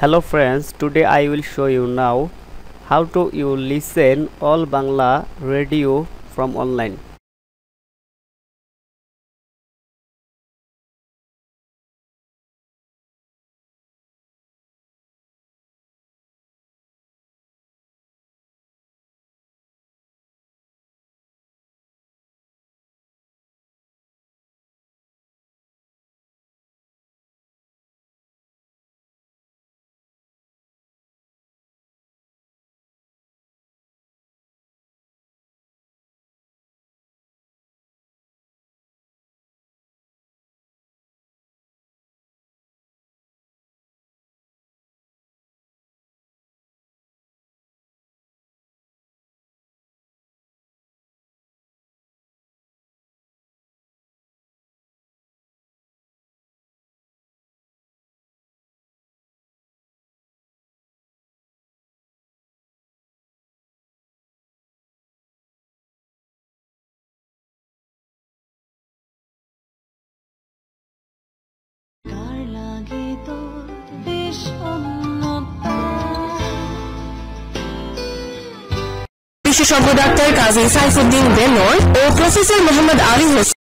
hello friends today i will show you now how to you listen all bangla radio from online বিশেষজ্ঞ doctor কাজী সাইফুদ্দিন বেনর ও professor Mohammad Ali Hossain